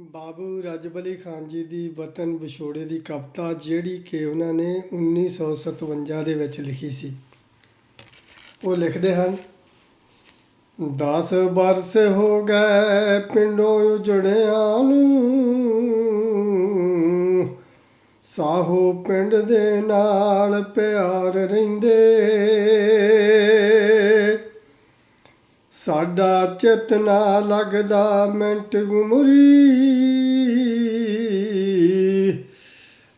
ਬਾਬੂ ਰਜਬ ਅਲੀ ਖਾਨ ਜੀ ਦੀ ਵਤਨ ਵਿਛੋੜੇ ਦੀ ਕਵਿਤਾ, ਜਿਹੜੀ ਕਿ ਉਹਨਾਂ ਨੇ 1957 ਦੇ ਵਿੱਚ ਲਿਖੀ ਸੀ। ਉਹ ਲਿਖਦੇ ਹਨ 10 ਬਰਸ ਹੋ ਗਏ ਪਿੰਡੋਂ ਉਜੜਿਆਂ ਨੂੰ, ਸਾਹੋ ਪਿੰਡ ਦੇ ਨਾਲ ਪਿਆਰ ਰਹਿੰਦੇ। ਸਾਡਾ ਚੇਤਨਾ ਲੱਗਦਾ ਮਿੰਟ ਗੁਮਰੀ।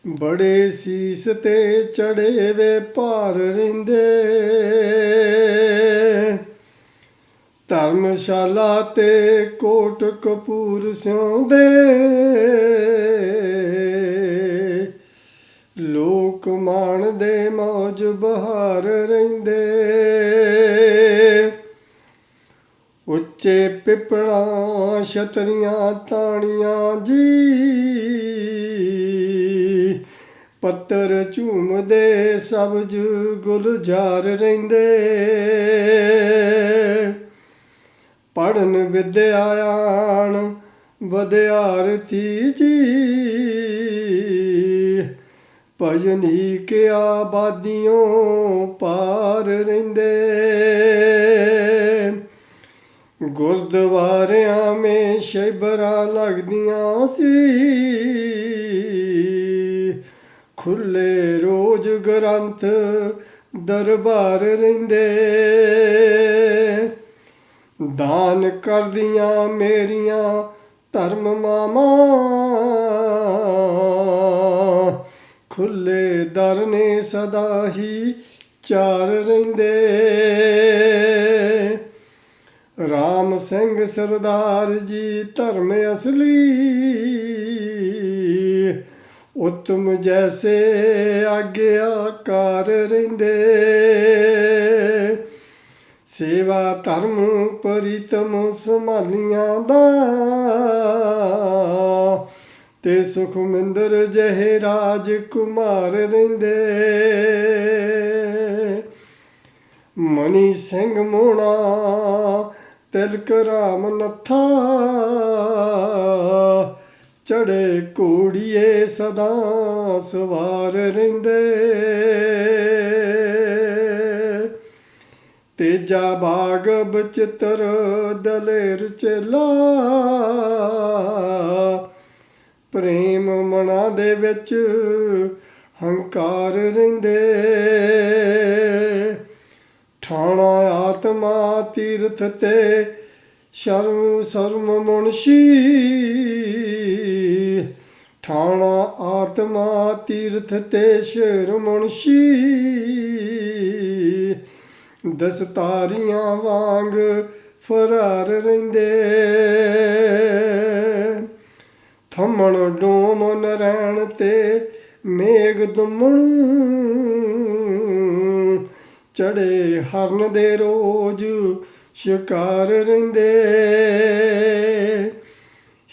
ਬੜੇ ਸੀਸ ਤੇ ਚੜੇ ਵੇ ਭਾਰ ਰਹਿੰਦੇ। ਧਰਮਸ਼ਾਲਾ ਤੇ ਕੋਟ ਕਪੂਰ ਸਿਉਂਦੇ। ਲੋਕ ਮਾਣਦੇ ਮੌਜ ਬਹਾਰ ਰਹਿੰਦੇ। ਉੱਚੇ ਪਿਪਲਾਂ, ਛਤਰੀਆਂ, ਤਾਣੀਆਂ ਜੀ। ਪੱਤਰ ਝੂਮਦੇ, ਸਬਜ ਗੁਲਜ਼ਾਰ ਰਹਿੰਦੇ। ਪੜਨ ਵਿਦਿਆਣ ਵਿਦਿਆਰਥੀ ਜੀ। ਭਜਨੀ ਕੇ ਆਬਾਦੀਆਂ ਪਾਰ ਰਹਿੰਦੇ। ਗੁਰਦੁਆਰਿਆਂ ਮੇ ਸ਼ੈਬਰਾਂ ਲੱਗਦੀਆਂ ਸੀ। ਖੁੱਲੇ ਰੋਜ਼ ਗ੍ਰੰਥ ਦਰਬਾਰ ਰਹਿੰਦੇ। ਦਾਨ ਕਰਦੀਆਂ ਮੇਰੀਆਂ ਧਰਮ ਮਾਮਾ ਖੁੱਲੇ ਦਰ ਨੇ ਸਦਾ ਹੀ ਚਾਰ ਰਹਿੰਦੇ। ਰਾਮ ਸਿੰਘ ਸਰਦਾਰ ਜੀ ਧਰਮ ਅਸਲੀ। ਉਤਮ ਜੈਸੇ ਆਗਿਆਕਾਰ ਰਹਿੰਦੇ। ਸੇਵਾ ਧਰਮ ਪਰਿਤਮ ਸੰਭਾਲੀਆਂ ਦਾ। ਤੇ ਸੁਖਮਿੰਦਰ ਜਹੇ ਰਾਜ ਕੁਮਾਰ ਰਹਿੰਦੇ। ਮਨੀ ਸਿੰਘ ਮੋਣਾ ਤਿਲਕ ਰਾਮ ਨੱਥਾ, ਚੜੇ ਕੋੜੀਏ ਸਦਾ ਸਵਾਰ ਰਹਿੰਦੇ। ਤੇਜਾ ਬਾਗ ਬਚਿੱਤਰ ਦਲੇਰ ਚਲਾ, ਪ੍ਰੇਮ ਮਨਾ ਦੇ ਵਿੱਚ ਹੰਕਾਰ ਰਹਿੰਦੇ। ਆਤਮਾ ਤੀਰਥ ਤੇ ਸ਼ਰਮ ਸਰਮ ਮੁਨਸ਼ੀ। ਠਾਣਾ ਆਤਮਾ ਤੀਰਥ ਤੇ ਸ਼ਰ ਮੁਨਸ਼ੀ। ਦਸਤਾਰੀਆਂ ਵਾਂਗ ਫਰਾਰ ਰਹਿੰਦੇ। ਥੰਮਣ ਡੋਮ ਨਰੈਣ ਤੇ ਮੇਘ ਦੁਮਣ। ਚੜੇ ਹਰਨ ਦੇ ਰੋਜ ਸ਼ਿਕਾਰ ਰਹਿੰਦੇ।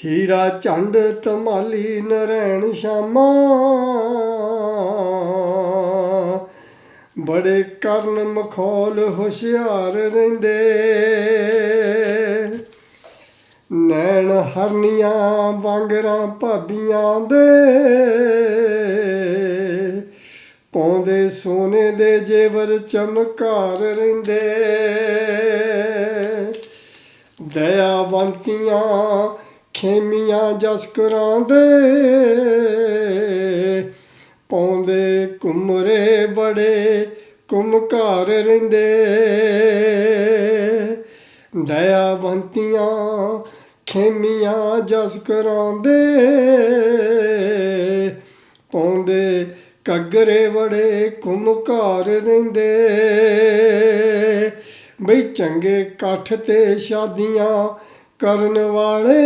ਹੀਰਾ ਚੰਡ ਤਮਾਲੀ ਨਰੈਣ ਸ਼ਾਮਾ। ਬੜੇ ਕਰਨ ਮਖੌਲ ਹੁਸ਼ਿਆਰ ਰਹਿੰਦੇ। ਨੈਣ ਹਰਨੀਆਂ ਵਾਂਗਰਾਂ ਭਾਬੀਆਂ ਦੇ। ਪਾਉਂਦੇ, ਸੋਨੇ ਦੇ ਜੇਵਰ ਚਮਕਾਰ ਰਹਿੰਦੇ। ਦਇਆਵੰਤੀਆਂ ਖੇਮੀਆਂ ਜਸਕਰਾਂ ਦੇ ਪਾਉਂਦੇ ਕੁਮਰੇ ਬੜੇ ਕੁਮਕਾਰ ਰਹਿੰਦੇ। ਦਇਆਵੰਤੀਆਂ ਖੇਮੀਆਂ ਜਸ ਕਰਾਉਂਦੇ। ਪਾਉਂਦੇ ਕਗਰੇ ਬੜੇ ਕੁਮਕਾਰ ਰਹਿੰਦੇ। ਬਈ ਚੰਗੇ ਕੱਠ ਤੇ ਸ਼ਾਦੀਆਂ ਕਰਨ ਵਾਲੇ।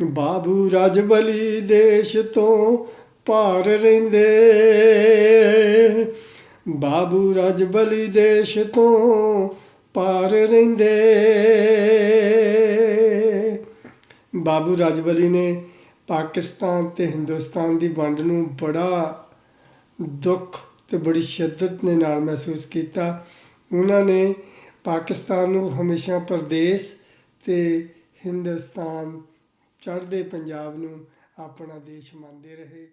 ਬਾਬੂ ਰਜਬਲੀ ਦੇਸ਼ ਤੋਂ ਭਾਰ ਰਹਿੰਦੇ। ਬਾਬੂ ਰਜਬਲੀ ਦੇਸ਼ ਤੋਂ ਪਾਰ ਰਹਿੰਦੇ। ਬਾਬੂ ਰਜਬਲੀ ਨੇ ਪਾਕਿਸਤਾਨ ਤੇ ਹਿੰਦੁਸਤਾਨ ਦੀ ਵੰਡ ਨੂੰ ਬੜਾ ਦੁੱਖ ਤੇ ਬੜੀ ਸ਼ਿੱਦਤ ਦੇ ਨਾਲ ਮਹਿਸੂਸ ਕੀਤਾ। ਉਹਨਾਂ ਨੇ ਪਾਕਿਸਤਾਨ ਨੂੰ ਹਮੇਸ਼ਾ ਪ੍ਰਦੇਸ਼ ਤੇ ਹਿੰਦੁਸਤਾਨ ਚੜ੍ਹਦੇ ਪੰਜਾਬ ਨੂੰ ਆਪਣਾ ਦੇਸ਼ ਮੰਨਦੇ ਰਹੇ।